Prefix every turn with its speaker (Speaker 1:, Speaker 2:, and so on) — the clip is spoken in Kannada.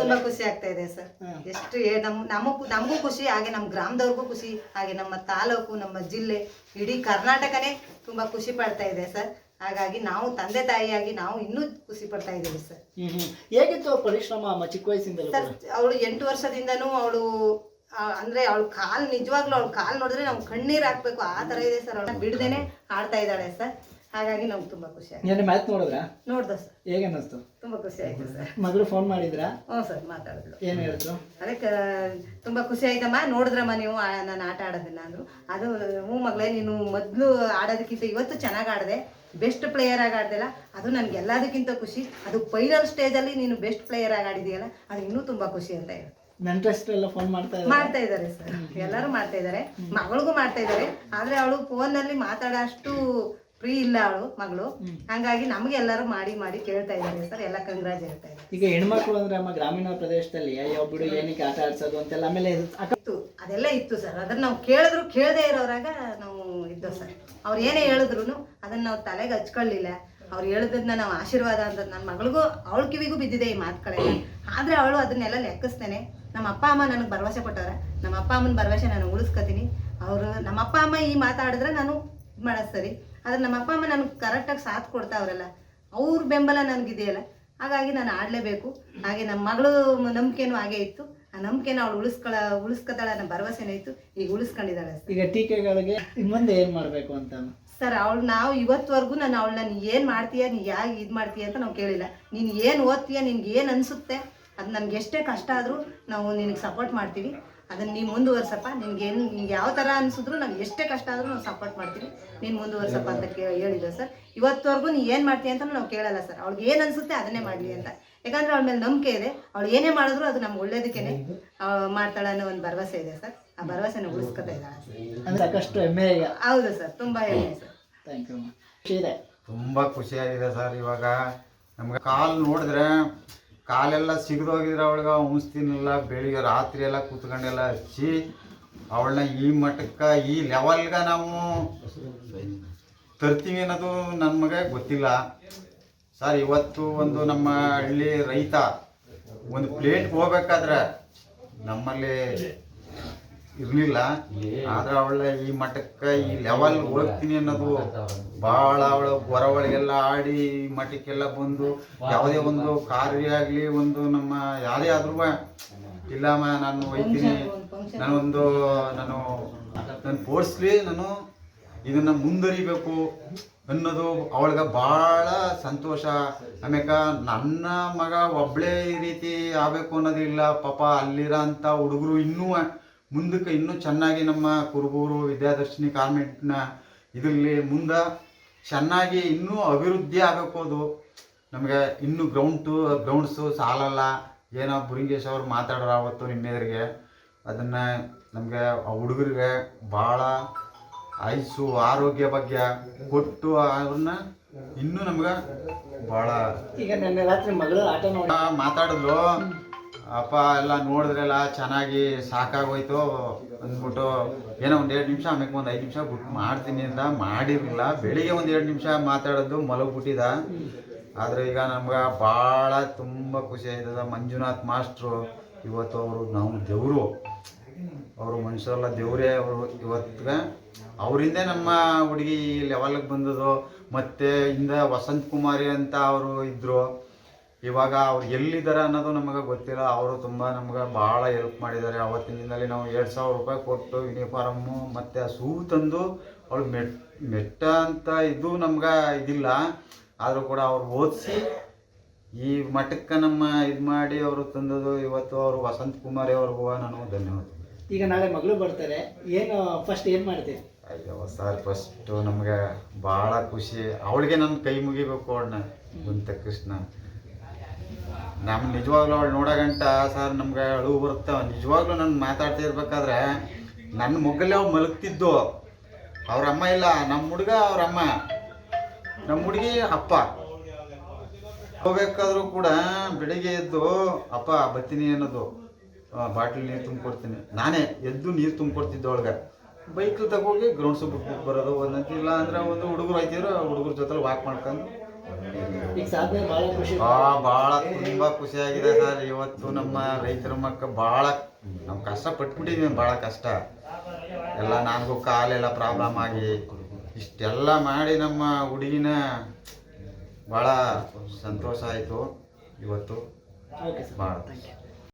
Speaker 1: ತುಂಬಾ ಖುಷಿ ಆಗ್ತಾ ಇದೆ ಸರ್. ಎಷ್ಟು ನಮ್ ನಮಗೂ ನಮಗೂ ಖುಷಿ ಹಾಗೆ ನಮ್ಮ ಗ್ರಾಮದವ್ರಿಗೂ ಖುಷಿ ಹಾಗೆ ನಮ್ಮ ತಾಲೂಕು ನಮ್ಮ ಜಿಲ್ಲೆ ಇಡೀ ಕರ್ನಾಟಕನೇ ತುಂಬಾ ಖುಷಿ ಪಡ್ತಾ ಇದೆ ಸರ್. ಹಾಗಾಗಿ ನಾವು ತಂದೆ ತಾಯಿಯಾಗಿ ನಾವು ಇನ್ನೂ ಖುಷಿ ಪಡ್ತಾ ಇದ್ದೀವಿ ಸರ್.
Speaker 2: ಹೇಗಿತ್ತು ಪರಿಶ್ರಮ ಅಮ್ಮ ಚಿಕ್ಕ ವಯಸ್ಸಿಂದ
Speaker 1: ಸರ್ ಅವಳು ಎಂಟು ವರ್ಷದಿಂದನೂ ಅವಳು ಅಂದ್ರೆ ಅವಳು ಕಾಲು ನಿಜವಾಗ್ಲೂ ಅವಳು ಕಾಲು ನೋಡಿದ್ರೆ ನಾವು ಕಣ್ಣೀರ್ ಹಾಕ್ಬೇಕು ಆ ತರ ಇದೆ ಸರ್. ಅವಳ ಬಿಡದೇನೆ ಆಡ್ತಾ ಇದ್ದಾಳೆ ಸರ್. ಹಾಗಾಗಿ ನಮ್ಗೆ ತುಂಬಾ ಖುಷಿ ಆಯ್ತು
Speaker 2: ನಿನ್ನೆ ಮ್ಯಾಚ್ ನೋಡಿದ್ರಾ?
Speaker 1: ನೋಡ್ದ ಸರ್.
Speaker 2: ಹೇಗೆ ಅನ್ನಿಸ್ತು?
Speaker 1: ತುಂಬಾ ಖುಷಿ ಆಯ್ತು ಸರ್.
Speaker 2: ಮಗಳು ಫೋನ್ ಮಾಡಿದ್ರಾ?
Speaker 1: ಹ್ಞೂ ಸರ್ ಮಾತಾಡಿದ್ಲು.
Speaker 2: ಏನು ಹೇಳಿದ್ರು?
Speaker 1: ಅದಕ್ಕೆ ತುಂಬಾ ಖುಷಿ ಆಯ್ತಮ್ಮ. ನೋಡಿದ್ರಮ್ಮ ನೀವು ಆ- ನಾನು ಆಟ ಆಡೋದಿಲ್ಲ ಅಂದ್ರು. ಅದು ಹ್ಞೂ ಮಗಳೇ ನೀನು ಮೊದಲು ಆಡೋದಕ್ಕಿಂತ ಇವತ್ತು ಚೆನ್ನಾಗಿ ಆಡಿದೆ. ಬೆಸ್ಟ್ ಪ್ಲೇಯರ್ ಆಗಿ ಆಡ್ದಲ್ಲ ಅದು ನನ್ಗೆ ಎಲ್ಲದಕ್ಕಿಂತ ಖುಷಿ. ಅದು ಫೈನಲ್ ಸ್ಟೇಜಲ್ಲಿ ನೀನು ಬೆಸ್ಟ್ ಪ್ಲೇಯರ್ ಆಗಿ ಆಡಿದೆಯಲ್ಲ? ಅದು ಇನ್ನೂ ತುಂಬಾ ಖುಷಿ ಅಂತ ಹೇಳಿ
Speaker 2: ಎಲ್ಲ ಫೋನ್ ಮಾಡ್ತಾ ಇದ್ದಾರೆ
Speaker 1: ಮಾಡ್ತಾ ಇದ್ದಾರೆ ಸರ್. ಎಲ್ಲರೂ ಮಾಡ್ತಾ ಇದ್ದಾರೆ ಮಗಳಿಗೂ ಮಾಡ್ತಾ ಇದ್ದಾರೆ ಆದ್ರೆ ಅವಳು ನಲ್ಲಿ ಮಾತಾಡೋ ಅಷ್ಟು ಫ್ರೀ ಇಲ್ಲ ಅವಳು ಮಗಳು. ಹಂಗಾಗಿ ನಮ್ಗೆ ಎಲ್ಲರೂ ಮಾಡಿ ಮಾಡಿ ಕೇಳ್ತಾ ಇದ್ದಾರೆ ಸರ್. ಎಲ್ಲ ಕಂಗ್ರಾಜ್ ಹೇಳ್ತಾ ಇದ್ದಾರೆ
Speaker 2: ಈಗ ಹೆಣ್ಮಕ್ಳು ಅಂದ್ರೆ ನಮ್ಮ ಗ್ರಾಮೀಣ ಪ್ರದೇಶದಲ್ಲಿ ಅಯ್ಯೋ ಬಿಡು ಏನಕ್ಕೆ ಆಟ ಆಡ್ಸೋದು ಅಂತೆಲ್ಲ ಆಮೇಲೆ
Speaker 1: ಇತ್ತು. ಅದೆಲ್ಲ ಇತ್ತು ಸರ್. ಅದನ್ನ ನಾವು ಕೇಳಿದ್ರು ಕೇಳದೆ ಇರೋರಾಗ ನಾವು ಇದ್ದೋ ಸರ್. ಅವ್ರು ಏನೇ ಹೇಳಿದ್ರು ಅದನ್ನ ನಾವು ತಲೆಗೆ ಹಚ್ಕೊಳ್ಳಿಲ್ಲ. ಅವ್ರು ಹೇಳಿದ್ನ ನಾವು ಆಶೀರ್ವಾದ ಅಂತ ನನ್ನ ಮಗಳಿಗೂ ಅವಳ ಕಿವಿಗೂ ಬಿದ್ದಿದೆ ಈ ಮಾತುಗಳೆಲ್ಲ ಆದ್ರೆ ಅವಳು ಅದನ್ನೆಲ್ಲ ಲೆಕ್ಕಿಸ್ತೇನೆ. ನಮ್ಮ ಅಪ್ಪ ಅಮ್ಮ ನನಗೆ ಭರವಸೆ ಕೊಟ್ಟವ್ರ. ನಮ್ಮ ಅಪ್ಪ ಅಮ್ಮನ ಭರವಸೆ ನಾನು ಉಳಿಸ್ಕೊತೀನಿ. ಅವರು ನಮ್ಮ ಅಪ್ಪ ಅಮ್ಮ ಈ ಮಾತಾಡಿದ್ರೆ ನಾನು ಇದು ಮಾಡೋದು ಸರಿ ಆದ್ರೆ ನಮ್ಮ ಅಪ್ಪ ಅಮ್ಮ ನನಗೆ ಕರೆಕ್ಟಾಗಿ ಸಾಥ್ ಕೊಡ್ತಾವ್ರಲ್ಲ ಅವ್ರ ಬೆಂಬಲ ನನಗಿದೆಯಲ್ಲ. ಹಾಗಾಗಿ ನಾನು ಆಡಲೇಬೇಕು. ಹಾಗೆ ನಮ್ಮ ಮಗಳು ನಂಬಿಕೆನೂ ಹಾಗೆ ಇತ್ತು. ಆ ನಂಬಿಕೆನ ಅವಳು ಉಳಿಸ್ಕೊಳ ಉಳಿಸ್ಕೊತಾಳೆ ಅನ್ನೋ ಭರವಸೆನೂ ಇತ್ತು. ಈಗ ಉಳಿಸ್ಕೊಂಡಿದ್ದಾಳೆ
Speaker 2: ಈಗ ಟೀಕೆಗಳಿಗೆ ಮುಂದೆ ಏನ್ ಮಾಡ್ಬೇಕು ಅಂತ
Speaker 1: ಸರ್ ಅವಳು ನಾವು ಇವತ್ತವರೆಗೂ ನಾನು ಅವಳನ್ನ ನೀ ಏನು ಮಾಡ್ತೀಯ ನೀ ಯಾಕೆ ಇದು ಮಾಡ್ತೀಯ ಅಂತ ನಾವು ಕೇಳಿಲ್ಲ. ನೀನು ಏನು ಓದ್ತೀಯ ನಿನ್ಗೆ ಏನು ಅನಿಸುತ್ತೆ ಅದು ನಮ್ಗೆ ಎಷ್ಟೇ ಕಷ್ಟ ಆದರೂ ನಾವು ನಿನಗೆ ಸಪೋರ್ಟ್ ಮಾಡ್ತೀವಿ. ಅದನ್ನ ನೀ ಮುಂದುವರ್ಸಪ್ಪ. ನಿನ್ಗೆ ಏನು ನಿಮ್ಗೆ ಯಾವ ತರ ಅನ್ಸಿದ್ರು ನಾವು ಎಷ್ಟೇ ಕಷ್ಟ ಆದ್ರೂ ನಾವು ಸಪೋರ್ಟ್ ಮಾಡ್ತೀವಿ. ನೀನ್ ಮುಂದುವರ್ಸಪ್ಪ ಅಂತ ಕೇ ಹೇಳಿದ್ರು ಸರ್. ಇವತ್ತವರೆಗೂ ನೀ ಏನು ಮಾಡ್ತೀಯ ಅಂತ ನಾವು ಕೇಳಲ್ಲ ಸರ್. ಅವ್ಳಿಗೆ ಏನು ಅನ್ಸುತ್ತೆ ಅದನ್ನೇ ಮಾಡ್ಲಿ ಅಂತ. ಯಾಕಂದ್ರೆ ಅವಳ ಮೇಲೆ ನಂಬಿಕೆ ಇದೆ. ಅವಳು ಏನೇ ಮಾಡಿದ್ರು ಅದು ನಮ್ಗೆ ಒಳ್ಳೇದಕ್ಕೇನೆ ಮಾಡ್ತಾಳೆ ಅನ್ನೋ ಒಂದು ಭರವಸೆ ಇದೆ ಸರ್. ಆ ಭರವಸೆನ ಉಳಿಸ್ಕೊತಾ ಇದ್ದಾಳೆ
Speaker 2: ಸಾಕಷ್ಟು ಹೆಮ್ಮೆ
Speaker 1: ಹೌದು ಸರ್. ತುಂಬಾ ಹೆಮ್ಮೆ ಸರ್.
Speaker 2: ಥ್ಯಾಂಕ್ ಯು ಅಮ್ಮ ಖುಷಿ ಇದೆ.
Speaker 3: ತುಂಬ ಖುಷಿಯಾಗಿದೆ ಸರ್ ಇವಾಗ. ನಮ್ಗೆ ಕಾಲ್ ನೋಡಿದ್ರೆ ಕಾಲೆಲ್ಲ ಸಿಗದೋಗಿದ್ರೆ ಅವಳಿಗೆ ಉಣಿಸ್ತೀನಿಲ್ಲ ಬೆಳಿಗ್ಗೆ ರಾತ್ರಿ ಎಲ್ಲ ಕೂತ್ಕೊಂಡೆಲ್ಲ ಹಚ್ಚಿ ಅವಳನ್ನ ಈ ಮಟ್ಟಕ್ಕೆ, ಈ ಲೆವೆಲ್ಗೆ ನಾವು ತರ್ತೀವಿ ಅನ್ನೋದು ನಮಗೆ ಗೊತ್ತಿಲ್ಲ. ಸರ್, ಇವತ್ತು ಒಂದು ನಮ್ಮ ಹಳ್ಳಿ ರೈತ, ಒಂದು ಪ್ಲೇಟ್ಗೆ ಹೋಗ್ಬೇಕಾದ್ರೆ ನಮ್ಮಲ್ಲಿ ಇರಲಿಲ್ಲ. ಆದ್ರೆ ಅವಳ ಈ ಮಟ್ಟಕ್ಕೆ ಈ ಲೆವೆಲ್ ಹೋಗ್ತೀನಿ ಅನ್ನೋದು ಭಾಳ ಅವಳ ಹೊರ ಒಳಗೆಲ್ಲ ಆಡಿ ಈ ಮಟ್ಟಕ್ಕೆಲ್ಲ ಬಂದು ಯಾವುದೇ ಒಂದು ಕಾರ್ಯ ಆಗಲಿ ಒಂದು ನಮ್ಮ ಯಾರೇ ಆದ್ರೂ ಇಲ್ಲಮ್ಮ ನಾನು ಒಯ್ತೀನಿ ನಾನೊಂದು ನಾನು ನನ್ನ ಪೋರ್ಸ್ಲಿ ನಾನು ಇದನ್ನ ಮುಂದುವರಿಬೇಕು ಅನ್ನೋದು ಅವಳಿಗೆ ಭಾಳ ಸಂತೋಷ. ಆಮ್ಯಾಕ ನನ್ನ ಮಗ ಒಬ್ಳೇ ಈ ರೀತಿ ಆಗಬೇಕು ಅನ್ನೋದಿಲ್ಲ. ಪಾಪ ಅಲ್ಲಿರೋ ಅಂಥ ಹುಡುಗರು ಇನ್ನೂ ಮುಂದಕ್ಕೆ ಇನ್ನೂ ಚೆನ್ನಾಗಿ ನಮ್ಮ ಕುರುಬೂರು ವಿದ್ಯಾದರ್ಶಿನಿ ಕಾನ್ವೆಂಟ್ನ ಇದರಲ್ಲಿ ಮುಂದೆ ಚೆನ್ನಾಗಿ ಇನ್ನೂ ಅಭಿವೃದ್ಧಿ ಆಗಬೇಕು ಅದು. ನಮಗೆ ಇನ್ನೂ ಗ್ರೌಂಡು ಗ್ರೌಂಡ್ಸು ಸಾಲಲ್ಲ. ಏನೋ ಬುರಿಂಗೇಶ್ ಅವ್ರು ಮಾತಾಡೋರು ಆವತ್ತು ನಿನ್ನೆದ್ರಿಗೆ. ಅದನ್ನು ನಮಗೆ ಆ ಹುಡುಗರಿಗೆ ಭಾಳ ಆಯುಸ್ಸು ಆರೋಗ್ಯ ಬಗ್ಗೆ ಕೊಟ್ಟು ಅವ್ರನ್ನ ಇನ್ನೂ ನಮ್ಗೆ ಭಾಳ
Speaker 2: ಈಗ ನಿನ್ನೆ ರಾತ್ರಿ ಮಗಳು ಆಟ ನೋಡಿ
Speaker 3: ಮಾತಾಡಿದ್ರು ಅಪ್ಪ, ಎಲ್ಲ ನೋಡಿದ್ರೆಲ್ಲ ಚೆನ್ನಾಗಿ ಸಾಕಾಗೋಯ್ತು ಅಂದ್ಬಿಟ್ಟು ಏನೋ ಒಂದು ಎರಡು ನಿಮಿಷ ಆಮೇಲೆ ಒಂದು ಐದು ನಿಮಿಷ ಬಿಟ್ಟು ಮಾಡ್ತೀನಿ ಅಂತ ಮಾಡಿರಲಿಲ್ಲ. ಬೆಳಿಗ್ಗೆ ಒಂದು ಎರಡು ನಿಮಿಷ ಮಾತಾಡೋದು ಮಲಗ್ಬಿಟ್ಟಿದ. ಆದರೆ ಈಗ ನಮ್ಗೆ ಭಾಳ ತುಂಬ ಖುಷಿ ಆಯ್ತದ. ಮಂಜುನಾಥ್ ಮಾಸ್ಟ್ರು ಇವತ್ತು ಅವರು, ನಾವು ದೇವರು. ಅವರು ಮನುಷ್ಯರೆಲ್ಲ ದೇವರೇ ಅವರು. ಇವತ್ತಿಗೆ ಅವರಿಂದ ನಮ್ಮ ಹುಡುಗಿ ಲೆವೆಲ್ಗೆ ಬಂದದ್ದು. ಮತ್ತು ಹಿಂದೆ ವಸಂತ್ ಕುಮಾರಿ ಅಂತ ಅವರು ಇದ್ದರು ಇವಾಗ ಅವ್ರು ಎಲ್ಲಿದ್ದಾರೆ ಅನ್ನೋದು ನಮಗೆ ಗೊತ್ತಿಲ್ಲ. ಅವರು ತುಂಬ ನಮ್ಗೆ ಭಾಳ ಹೆಲ್ಪ್ ಮಾಡಿದ್ದಾರೆ. ಅವತ್ತಿನ ದಿನದಲ್ಲಿ ನಾವು ಎರಡು ಸಾವಿರ ರೂಪಾಯಿ ಕೊಟ್ಟು ಯೂನಿಫಾರ್ಮು ಮತ್ತು ಆ ಸೂ ತಂದು ಅವಳು ಮೆಟ್ ಮೆಟ್ಟ ಅಂತ ಇದು ನಮ್ಗೆ ಇದಿಲ್ಲ. ಆದರೂ ಕೂಡ ಅವ್ರು ಓದಿಸಿ ಈ ಮಠಕ್ಕೆ ನಮ್ಮ ಇದು ಮಾಡಿ ಅವರು ತಂದದು ಇವತ್ತು ಅವರು ವಸಂತ್ ಕುಮಾರಿ ಅವ್ರಿಗೂ ನಾನು ಧನ್ಯವಾದ.
Speaker 2: ಈಗ ನಾಳೆ ಮಗಳು ಬರ್ತಾರೆ. ಏನು ಫಸ್ಟ್ ಏನು ಮಾಡ್ತೀವಿ
Speaker 3: ಅಯ್ಯೋ ಸರ್ ಫಸ್ಟು ನಮಗೆ ಭಾಳ ಖುಷಿ. ಅವಳಿಗೆ ನನ್ನ ಕೈ ಮುಗಿಬೇಕು ಅವಳನ್ನ ಗುಂತ ಕೃಷ್ಣ ನಮ್ಮ ನಿಜವಾಗ್ಲೂ ಅವಳು ನೋಡೋಗಂಟ ಸರ್ ನಮ್ಗೆ ಅಳು ಬರುತ್ತೆ. ನಿಜವಾಗ್ಲೂ ನಾನು ಮಾತಾಡ್ತಾ ಇರ್ಬೇಕಾದ್ರೆ ನನ್ನ ಮೊಗ್ಗಲ್ಲೇ ಅವ್ ಮಲಗ್ತಿದ್ದು. ಅವ್ರ ಅಮ್ಮ ಇಲ್ಲ ನಮ್ಮ ಹುಡುಗ ಅವ್ರ ಅಮ್ಮ. ನಮ್ಮ ಹುಡುಗಿ ಅಪ್ಪ. ಹೋಗ್ಬೇಕಾದ್ರೂ ಕೂಡ ಬೆಳಿಗ್ಗೆ ಎದ್ದು, ಅಪ್ಪ ಬತ್ತೀನಿ ಅನ್ನೋದು. ಬಾಟ್ಲಿ ನೀರು ತುಂಬಿಕೊಡ್ತೀನಿ. ನಾನೇ ಎದ್ದು ನೀರು ತುಂಬಿಕೊಡ್ತಿದ್ದೆ ಅವಳಿಗೆ ಬೈಕ್ ತಗೋಗಿ ಗ್ರೌಂಡ್ ಬಿಟ್ಬಿಟ್ಟು ಬರೋದು ಒಂದಂತ ಇಲ್ಲ ಅಂದ್ರೆ ಒಂದು ಹುಡುಗರು ಆಯ್ತಿದ್ರು ಹುಡುಗರ ಜೊತೆ ವಾಕ್ ಮಾಡ್ಕೊಂಡು
Speaker 2: ಈಗ ಸಾಧನೆ ಬಹಳ ಖುಷಿ.
Speaker 3: ಆಗಿದೆ ಭಾಳ ತುಂಬ ಖುಷಿಯಾಗಿದೆ ಸರ್. ಇವತ್ತು ನಮ್ಮ ರೈತರ ಮಕ್ಕ ಭಾಳ ನಾವು ಕಷ್ಟ ಪಟ್ಬಿಟ್ಟಿದೀವಿ ಭಾಳ ಕಷ್ಟ. ಎಲ್ಲ ನನಗೂ ಕಾಲೆಲ್ಲ ಪ್ರಾಬ್ಲಮ್ ಆಗಿ ಇಷ್ಟೆಲ್ಲ ಮಾಡಿ ನಮ್ಮ ಹುಡುಗಿನ ಭಾಳ ಸಂತೋಷ ಆಯಿತು ಇವತ್ತು. ಭಾಳ